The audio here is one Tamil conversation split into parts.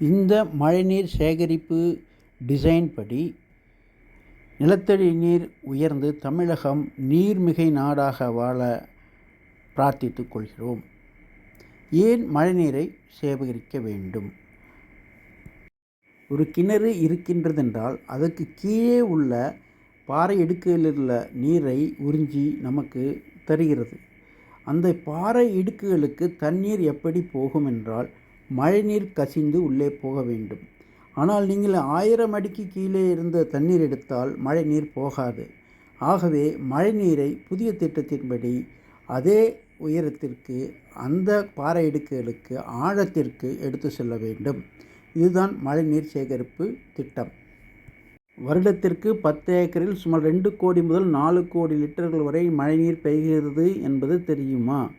இந்த மழைநீர் சேகரிப்பு டிசைன் படி நிலத்தடி நீர் உயர்ந்து தமிழகம் நீர்மிகை நாடாக வாழ பிரார்த்தித்து கொள்கிறோம். ஏன் மழைநீரை சேகரிக்க வேண்டும்? ஒரு கிணறு இருக்கின்றதென்றால் அதற்கு கீழே உள்ள பாறை இடுக்குகளில் உள்ள நீரை உறிஞ்சி நமக்கு தருகிறது. அந்த பாறை இடுக்குகளுக்கு தண்ணீர் எப்படி போகும் என்றால் மழைநீர் கசிந்து உள்ளே போக வேண்டும். ஆனால் நீங்கள் ஆயிரம் அடிக்கு கீழே இருந்த தண்ணீர் எடுத்தால் மழைநீர் போகாது. ஆகவே மழைநீரை புதிய திட்டத்தின்படி அதே உயரத்திற்கு அந்த பாறை இடுக்குகளுக்கு ஆழத்திற்கு எடுத்து செல்ல வேண்டும். இதுதான் மழைநீர் சேகரிப்பு திட்டம். வருடத்திற்கு பத்து ஏக்கரில் சுமார் ரெண்டு கோடி முதல் நாலு கோடி லிட்டர்கள் வரை மழைநீர் பெய்கிறது என்பது தெரியுமா?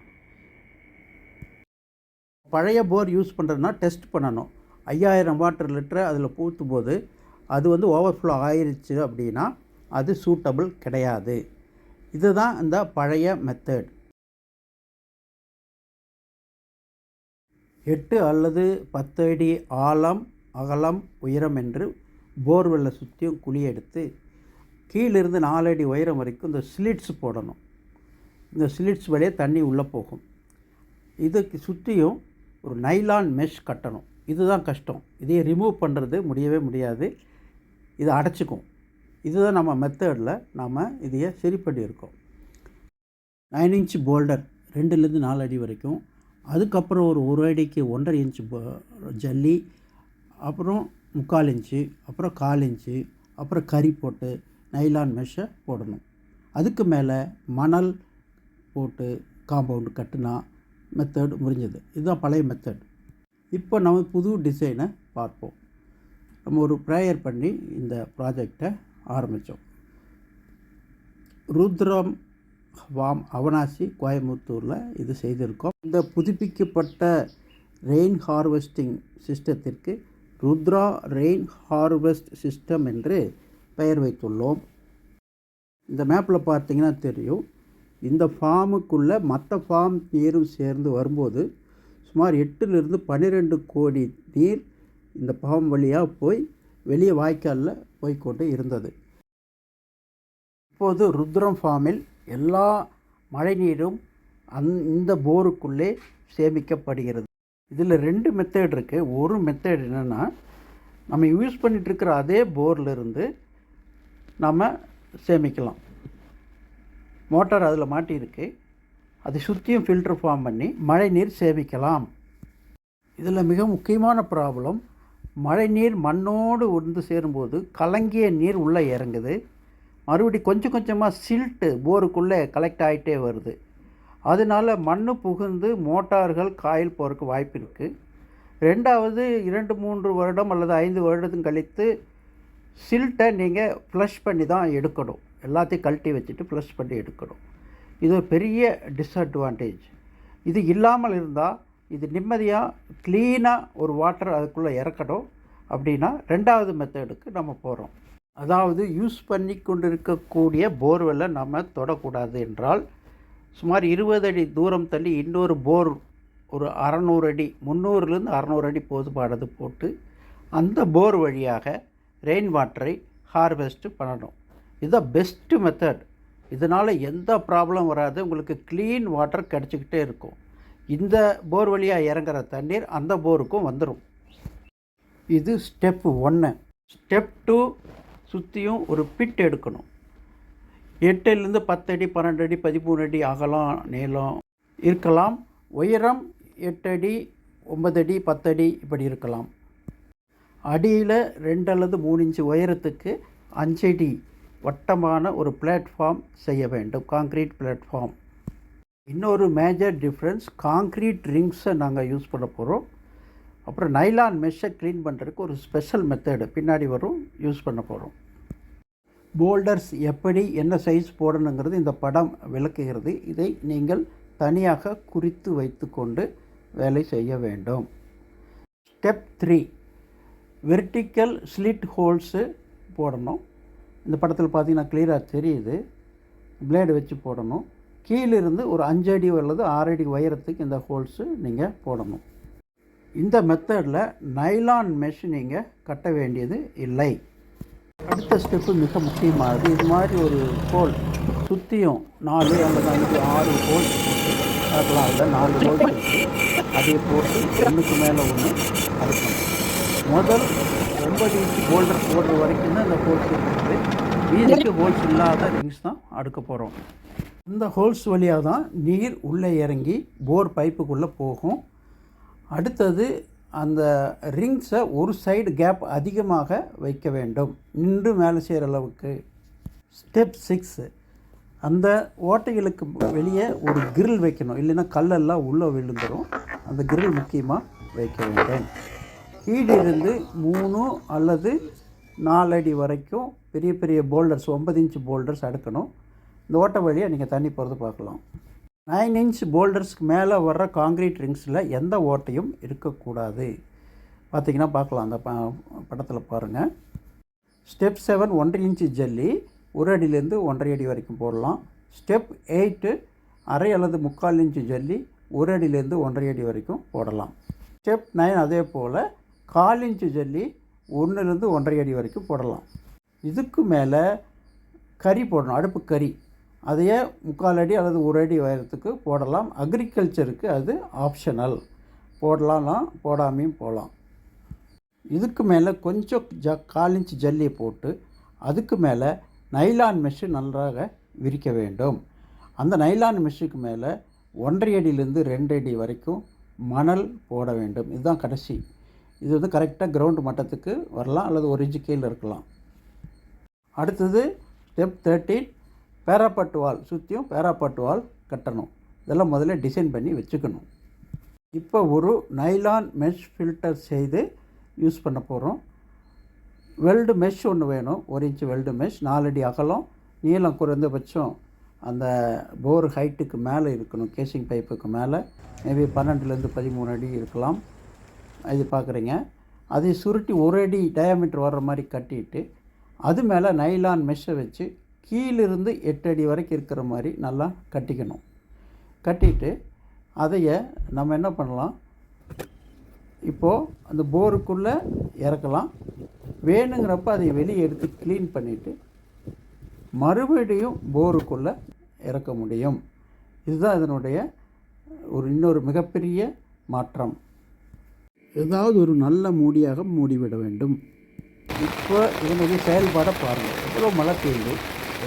பழைய போர் யூஸ் பண்ணுறதுனா டெஸ்ட் பண்ணணும். ஐயாயிரம் வாட்டர் லிட்டரை அதில் ஊற்றும் போது அது வந்து ஓவர்ஃப்ளோ ஆயிடுச்சு அப்படின்னா அது சூட்டபிள் கிடையாது. இதுதான் இந்த பழைய மெத்தட் எட்டு அல்லது பத்து அடி ஆழம் அகலம் உயரம் என்று போர்வெல்லை சுற்றியும் குழி எடுத்து கீழிருந்து நாலு அடி உயரம் வரைக்கும் இந்த ஸ்லிட்ஸ் போடணும். இந்த ஸ்லிட்ஸ் வழியே தண்ணி உள்ளே போகும். இதுக்கு சுற்றியும் ஒரு நைலான் மெஷ் கட்டணும். இதுதான் கஷ்டம். இதையே ரிமூவ் பண்ணுறது முடியவே முடியாது. இதை அடைச்சிக்கும். இதுதான் நம்ம மெத்தடில் நாம் இதையே சரி பண்ணியிருக்கோம். நைன் இன்ச் போல்டர் ரெண்டுலேருந்து நாலு அடி வரைக்கும். அதுக்கப்புறம் ஒரு ஒரு அடிக்கு ஒன்றரை இன்ச்சு ஜல்லி அப்புறம் முக்கால் இன்ச்சு அப்புறம் கால் இன்ச்சு அப்புறம் கறி போட்டு நைலான் மெஷ்ஷை போடணும். அதுக்கு மேலே மணல் போட்டு காம்பவுண்டு கட்டினா மெத்தட் முடிஞ்சது. இதுதான் பழைய மெத்தட் இப்போ நம்ம புது டிசைனை பார்ப்போம். நம்ம ஒரு ப்ரேயர் பண்ணி இந்த ப்ராஜெக்டை ஆரம்பித்தோம் ருத்ரம் வாம் அவனாசி கோயம்புத்தூரில் இது செய்திருக்கோம். இந்த புதுப்பிக்கப்பட்ட ரெயின் ஹார்வெஸ்டிங் சிஸ்டத்திற்கு ருத்ரா ரெயின் ஹார்வெஸ்ட் சிஸ்டம் என்று பெயர் வைத்துள்ளோம். இந்த மேப்பில் பார்த்தீங்கன்னா தெரியும். இந்த ஃபார்முக்குள்ளே மற்ற ஃபார்ம் நீரும் சேர்ந்து வரும்போது சுமார் எட்டுலேருந்து பன்னிரெண்டு கோடி நீர் இந்த ஃபார்ம் வழியாக போய் வெளியே வாய்க்காலில் போய்கொண்டு இருந்தது. இப்போது ருத்ரம் ஃபார்மில் எல்லா மழைநீரும் அந் இந்த போருக்குள்ளே சேமிக்கப்படுகிறது. இதில் ரெண்டு மெத்தேட் இருக்குது ஒரு மெத்தேட் என்னென்னா நம்ம யூஸ் பண்ணிகிட்ருக்கிற அதே போர்லேருந்து நம்ம சேமிக்கலாம். மோட்டார் அதில் மாட்டியிருக்கு. அதை சுற்றியும் ஃபில்டர் ஃபார்ம் பண்ணி மழை நீர் சேமிக்கலாம். இதில் மிக முக்கியமான ப்ராப்ளம் மழை நீர் மண்ணோடு வந்து சேரும்போது கலங்கிய நீர் உள்ளே இறங்குது. மறுபடி கொஞ்சம் கொஞ்சமாக சில்ட்டு போருக்குள்ளே கலெக்ட் ஆகிட்டே வருது. அதனால் மண் புகுந்து மோட்டார்கள் காயில் போகிறதுக்கு வாய்ப்பு இருக்குது ரெண்டாவது இரண்டு மூன்று வருடம் அல்லது ஐந்து வருடத்தும் கழித்து சில்ட்டை நீங்கள் ஃப்ளஷ் பண்ணி தான் எடுக்கணும். எல்லாத்தையும் கழட்டி வச்சுட்டு ஃப்ளஷ் பண்ணி எடுக்கணும். இது ஒரு பெரிய டிஸ்அட்வான்டேஜ் இது இல்லாமல் இருந்தால் இது நிம்மதியாக க்ளீனாக ஒரு வாட்டர் அதுக்குள்ளே இறக்கணும் அப்படின்னா ரெண்டாவது மெத்தடுக்கு நம்ம போகிறோம் அதாவது யூஸ் பண்ணி கொண்டு இருக்கக்கூடிய போர்வெல்லை நம்ம தொடக்கூடாது என்றால் சுமார் இருபது அடி தூரம் தள்ளி இன்னொரு போர் ஒரு அறநூறு அடி முந்நூறுலேருந்து அறநூறு அடி போதுபானது போட்டு அந்த போர் வழியாக ரெயின் வாட்டரை ஹார்வெஸ்ட்டு பண்ணணும். இதுதான் பெஸ்ட்டு மெத்தட் இதனால் எந்த ப்ராப்ளம் வராது உங்களுக்கு க்ளீன் வாட்டர் கிடச்சிக்கிட்டே இருக்கும். இந்த போர் வழியாக இறங்குற தண்ணீர் அந்த போருக்கும் வந்துடும் இது ஸ்டெப் ஒன்று ஸ்டெப் டூ சுற்றியும் ஒரு பிட் எடுக்கணும். எட்டுலேருந்து பத்து அடி பன்னெண்டு அடி பதிமூணு அடி அகலம் நீளம் இருக்கலாம். உயரம் எட்டு அடி ஒன்பது அடி பத்தடி இப்படி இருக்கலாம். அடியில் ரெண்டு அல்லது மூணு இன்ச்சு உயரத்துக்கு அஞ்சடி வட்டமான ஒரு பிளாட்ஃபார்ம் செய்ய வேண்டும். காங்க்ரீட் பிளாட்ஃபார்ம் இன்னொரு மேஜர் டிஃப்ரென்ஸ் காங்க்ரீட் ரிங்ஸை நாங்கள் யூஸ் பண்ண போகிறோம் அப்புறம் நைலான் மெஷ்ஷை க்ளீன் பண்ணுறதுக்கு ஒரு ஸ்பெஷல் மெத்தடு பின்னாடி வரும் யூஸ் பண்ண போகிறோம் போல்டர்ஸ் எப்படி என்ன சைஸ் போடணுங்கிறது இந்த படம் விளக்குகிறது. இதை நீங்கள் தனியாக குறித்து வைத்துக்கொண்டு வேலை செய்ய வேண்டும். Step three vertical slit holes போடணும். இந்த படத்தில் பார்த்தீங்கன்னா கிளியராக தெரியுது. பிளேடு வச்சு போடணும். கீழிருந்து ஒரு அஞ்சு அடி அல்லது ஆறு அடி உயரத்துக்கு இந்த ஹோல்ஸு நீங்கள் போடணும். இந்த மெத்தடில் நைலான் மெஷ் நீங்கள் கட்ட வேண்டியது இல்லை. அடுத்த ஸ்டெப்பு மிக முக்கியமானது இது மாதிரி ஒரு ஹோல் சுற்றியும் நாலு அல்லது அஞ்சு ஆறு ஹோல் அதெல்லாம் அதில் நாலு ஹோல்ஸ் அதே போட்டு ஒன்றுக்கு மேலே ஒன்று அடுக்கணும் முதல் ஒன்பது இன்ச்சு போல்டர் போடுற வரைக்கும் தான் இந்த ஹோல்ஸ் இருக்குது. மீதிக்கு ஹோல்ஸ் இல்லாத ரிங்ஸ் தான் அடுக்க போகிறோம் இந்த ஹோல்ஸ் வழியாக தான் நீர் உள்ளே இறங்கி போர் பைப்புக்குள்ளே போகும். அடுத்தது அந்த ரிங்ஸை ஒரு சைடு கேப் அதிகமாக வைக்க வேண்டும். நின்று மேலே செய்கிற அளவுக்கு. ஸ்டெப் சிக்ஸு அந்த ஓட்டைகளுக்கு வெளியே ஒரு கிரில் வைக்கணும். இல்லைன்னா கல்லெல்லாம் உள்ளே விழுந்துடும் அந்த கிரில் முக்கியமாக வைக்க வேண்டும். கீழிருந்து மூணு அல்லது நாலு அடி வரைக்கும் பெரிய பெரிய போல்டர்ஸ் ஒன்பது இன்ச் போல்டர்ஸ் அடுக்கணும். இந்த ஓட்டை வழியாக நீங்கள் தண்ணி போகிறது பார்க்கலாம். நைன் இன்ச் போல்டர்ஸ்க்கு மேலே வர்ற காங்கிரீட் ரிங்ஸில் எந்த ஓட்டையும் இருக்கக்கூடாது. பார்த்தீங்கன்னா பார்க்கலாம் அந்த ப படத்தில் பாருங்கள் ஸ்டெப் செவன் ஒன்றரை இன்ச்சு ஜல்லி ஒரு அடியிலேருந்து ஒன்றரை அடி வரைக்கும் போடலாம். ஸ்டெப் எயிட்டு அரை அல்லது முக்கால் இன்ச்சு ஜல்லி ஒரு அடியிலேருந்து ஒன்றரை அடி வரைக்கும் போடலாம். ஸ்டெப் நைன் அதே போல் கால் இன்ச்சு ஜல்லி ஒன்றுலேருந்து ஒன்றரை அடி வரைக்கும் போடலாம். இதுக்கு மேலே கறி போடணும் அடுப்பு கறி. அதையே முக்கால் அடி அல்லது ஒரு அடி உயரத்துக்கு போடலாம். அக்ரிகல்ச்சருக்கு அது ஆப்ஷனல். போடலாம்னா போடாமையும் போகலாம். இதுக்கு மேலே கொஞ்சம் ஜ கால் இன்ச் ஜல்லியை போட்டு அதுக்கு மேலே நைலான் மெஷ்ஷு நன்றாக விரிக்க வேண்டும். அந்த நைலான் மெஷ்ஷுக்கு மேலே ஒன்றரை அடியிலேருந்து ரெண்டு அடி வரைக்கும் மணல் போட வேண்டும். இதுதான் கடைசி இது வந்து கரெக்டாக கிரவுண்டு மட்டத்துக்கு வரலாம் அல்லது ஒரு இன்ச்சு கீழே இருக்கலாம். அடுத்தது ஸ்டெப் தேர்ட்டீன் பேராப்பட்டு வால். சுற்றியும் பேராப்பட்டு வால் கட்டணும். இதெல்லாம் முதல்ல டிசைன் பண்ணி வச்சுக்கணும். இப்போ ஒரு நைலான் மெஷ் ஃபில்டர் செய்து யூஸ் பண்ண போகிறோம் வெல்டு மெஷ் ஒன்று வேணும். ஒரு இன்ச்சு வெல்டு மெஷ் நாலடி அகலம் நீளம் குறைந்தபட்சம் அந்த போர் ஹைட்டுக்கு மேலே இருக்கணும். கேசிங் பைப்புக்கு மேலே. மேபி பன்னெண்டுலேருந்து பதிமூணு அடி இருக்கலாம். இது பார்க்குறீங்க அதை சுருட்டி ஒரு அடி டயாமீட்டர் வர்ற மாதிரி கட்டிட்டு அது மேலே நைலான் மெஷ்ஷை வச்சு கீழிருந்து எட்டு அடி வரைக்கும் இருக்கிற மாதிரி நல்லா கட்டிக்கணும். கட்டிட்டு அதைய நம்ம என்ன பண்ணலாம்? இப்போது அந்த போருக்குள்ளே இறக்கலாம். வேணுங்கிறப்ப அதை வெளியே எடுத்து க்ளீன் பண்ணிவிட்டு மறுபடியும் போருக்குள்ளே இறக்க முடியும். இதுதான் இதனுடைய ஒரு இன்னொரு மிகப்பெரிய மாற்றம். ஏதாவது ஒரு நல்ல மூடியாக மூடிவிட வேண்டும். இப்போ இதனுடைய செயல்பாடை பாருங்கள் எவ்வளோ மழை பெய்யுது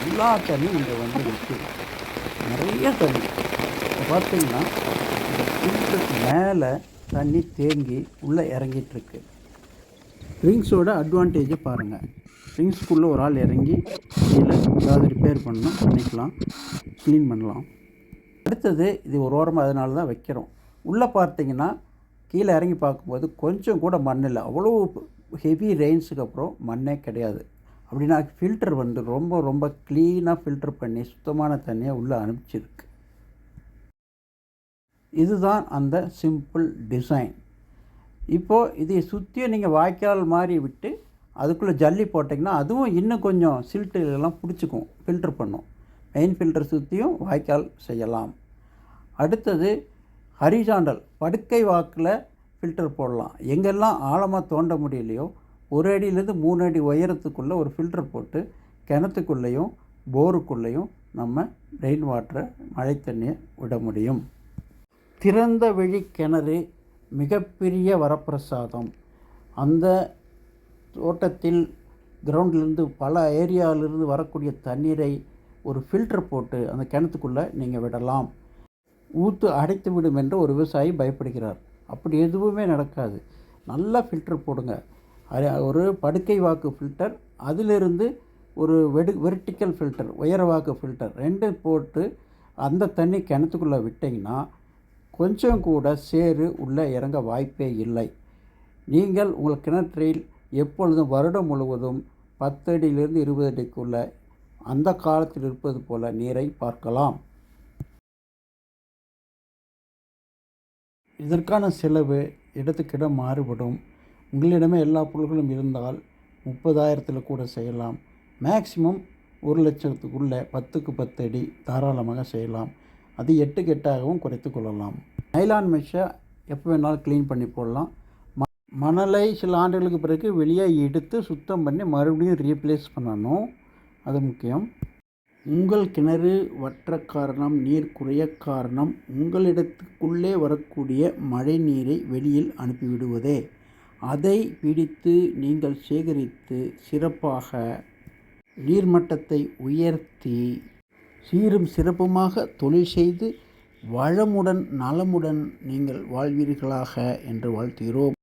எல்லா தண்ணியும் இங்கே வந்து நிற்குது. நிறைய தண்ணி. இப்போ பார்த்தீங்கன்னா மேலே தண்ணி தேங்கி உள்ளே இறங்கிட்டுருக்கு. ரிங்ஸோட அட்வான்டேஜை பாருங்கள் ட்ரிங்க்ஸ்க்குள்ளே ஒரு ஆள் இறங்கி கீழே ஏதாவது ரிப்பேர் பண்ணணும் பண்ணிக்கலாம் க்ளீன் பண்ணலாம். அடுத்தது இது ஒரு ஓரமாக அதனால தான் வைக்கிறோம். உள்ளே பார்த்தீங்கன்னா கீழே இறங்கி பார்க்கும்போது கொஞ்சம் கூட மண் இல்லை. அவ்வளோ ஹெவி ரெயின்ஸுக்கு அப்புறம் மண்ணே கிடையாது. அப்படின்னா ஃபில்டர் வந்து ரொம்ப ரொம்ப க்ளீனாக ஃபில்டர் பண்ணி சுத்தமான தண்ணியை உள்ளே அனுப்பிச்சிருக்கு. இதுதான் அந்த சிம்பிள் டிசைன் இப்போது இதை சுற்றியும் நீங்கள் வாய்க்கால் மாதிரி விட்டு அதுக்குள்ளே ஜல்லி போட்டிங்கன்னா அதுவும் இன்னும் கொஞ்சம் சில்ட்டுலாம் பிடிச்சிக்கும் ஃபில்டர் பண்ணும். மெயின் ஃபில்டர் சுற்றியும் வாய்க்கால் செய்யலாம். அடுத்தது ஹரிசாண்டல் படுக்கை வாக்கில் ஃபில்டர் போடலாம். எங்கெல்லாம் ஆழமாக தோண்ட முடியலையோ ஒரு அடியிலேருந்து மூணு அடி உயரத்துக்குள்ளே ஒரு ஃபில்டர் போட்டு கிணத்துக்குள்ளேயும் போருக்குள்ளேயும் நம்ம ரெயின் வாட்டரை மழை தண்ணியை விட முடியும். திறந்த வெளி கிணறு மிகப்பெரிய வரப்பிரசாதம். அந்த தோட்டத்தில் கிரவுண்ட்லேருந்து பல ஏரியாவிலிருந்து வரக்கூடிய தண்ணீரை ஒரு ஃபில்டர் போட்டு அந்த கிணத்துக்குள்ளே நீங்கள் விடலாம். ஊற்று அடைத்து விடும் என்று ஒரு விவசாயி பயப்படுகிறார். அப்படி எதுவுமே நடக்காது. நல்லா ஃபில்டர் போடுங்க. ஒரு படுக்கை வாக்கு ஃபில்டர் அதிலிருந்து ஒரு வெடு வெர்டிக்கல் ஃபில்டர் உயர வாக்கு ஃபில்டர் ரெண்டு போட்டு அந்த தண்ணி கிணத்துக்குள்ளே விட்டிங்கன்னா கொஞ்சம் கூட சேறு உள்ளே இறங்க வாய்ப்பே இல்லை. நீங்கள் உங்கள் கிணற்றில் எப்பொழுதும் வருடம் முழுவதும் பத்து அடியிலிருந்து இருபது அடிக்குள்ளே அந்த காலத்தில் இருப்பது போல நீரை பார்க்கலாம். இதற்கான செலவு இடத்துக்கிடம் மாறுபடும். உங்களிடமே எல்லா பொருட்களும் இருந்தால் முப்பதாயிரத்தில் கூட செய்யலாம். மேக்சிமம் ஒரு லட்சத்துக்குள்ளே பத்துக்கு பத்து அடி தாராளமாக செய்யலாம். அது எட்டுக்கு எட்டாகவும் குறைத்து கொள்ளலாம். நைலான் மெஷ்ஷை எப்போ வேணாலும் க்ளீன் பண்ணி போடலாம். ம மணலை சில ஆண்டுகளுக்கு பிறகு வெளியே எடுத்து சுத்தம் பண்ணி மறுபடியும் ரீப்ளேஸ் பண்ணணும். அது முக்கியம். உங்கள் கிணறு வற்ற காரணம் நீர் குறைய காரணம் உங்களிடத்துக்குள்ளே வரக்கூடிய மழை நீரை வெளியில் அனுப்பிவிடுவதே. அதை பிடித்து நீங்கள் சேகரித்து சிறப்பாக நீர்மட்டத்தை உயர்த்தி சீரும் சிறப்புமாக தொழில் செய்து வளமுடன் நலமுடன் நீங்கள் வாழ்வீர்களாக என்று வாழ்த்துகிறோம்.